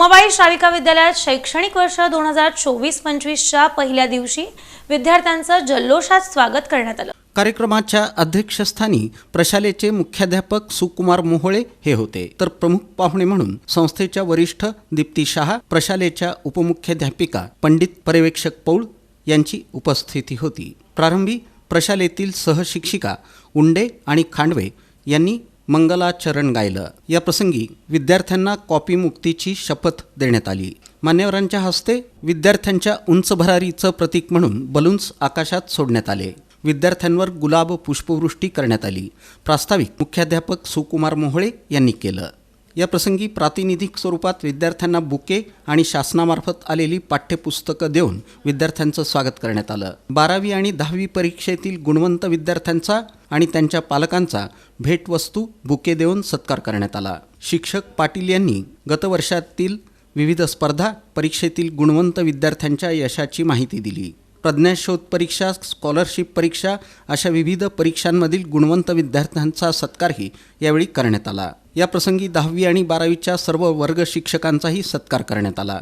उमाबाई श्राविका विद्यालयात शैक्षणिक वर्ष दोन हजार चोवीस पंचवीसच्या पहिल्या दिवशी विद्यार्थ्यांचं जल्लोषात स्वागत करण्यात आलं. कार्यक्रमाच्या अध्यक्षस्थानी प्रशालेचे मुख्याध्यापक सुकुमार मोहोळे हे होते. तर प्रमुख पाहुणे म्हणून संस्थेच्या वरिष्ठ दीप्ती शहा प्रशालेच्या उपमुख्याध्यापिका पंडित पर्यवेक्षक पौळ यांची उपस्थिती होती. प्रारंभी प्रशालेतील सहशिक्षिका उंडे आणि खांडवे यांनी मंगलाचरण गायलं. या प्रसंगी विद्यार्थ्यांना कॉपी मुक्तीची शपथ देण्यात आली. मान्यवरांच्या हस्ते विद्यार्थ्यांच्या उंच भरारीचं प्रतीक म्हणून बलून्स आकाशात सोडण्यात आले. विद्यार्थ्यांवर गुलाब पुष्पवृष्टी करण्यात आली. प्रास्ताविक मुख्याध्यापक सुकुमार मोहळे यांनी केलं. या प्रसंगी प्रातिनिधिक स्वरूपात विद्यार्थ्यांना बुके आणि शासनामार्फत आलेली पाठ्यपुस्तकं देऊन विद्यार्थ्यांचं स्वागत करण्यात आलं. बारावी आणि दहावी परीक्षेतील गुणवंत विद्यार्थ्यांचा आणि त्यांच्या पालकांचा भेटवस्तू बुके देऊन सत्कार करण्यात आला. शिक्षक पाटील यांनी गतवर्षातील विविध स्पर्धा परीक्षेतील गुणवंत विद्यार्थ्यांच्या यशाची माहिती दिली. प्रज्ञाशोध परीक्षा स्कॉलरशिप परीक्षा अशा विविध परीक्षांमधील गुणवंत विद्यार्थ्यांचा सत्कारही यावेळी करण्यात आला. या प्रसंगी दहावी आणि बारावीच्या सर्व वर्ग शिक्षकांचाही सत्कार करण्यात आला.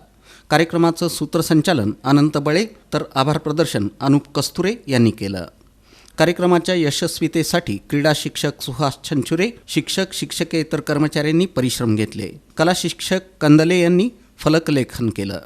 कार्यक्रमाचं सूत्रसंचालन अनंत बळे तर आभार प्रदर्शन अनुप कस्तुरे यांनी केलं. कार्यक्रमाच्या यशस्वीतेसाठी क्रीडा शिक्षक सुहास छंचुरे शिक्षक शिक्षकेतर कर्मचाऱ्यांनी परिश्रम घेतले. कला शिक्षक कंदले यांनी फलकलेखन केलं.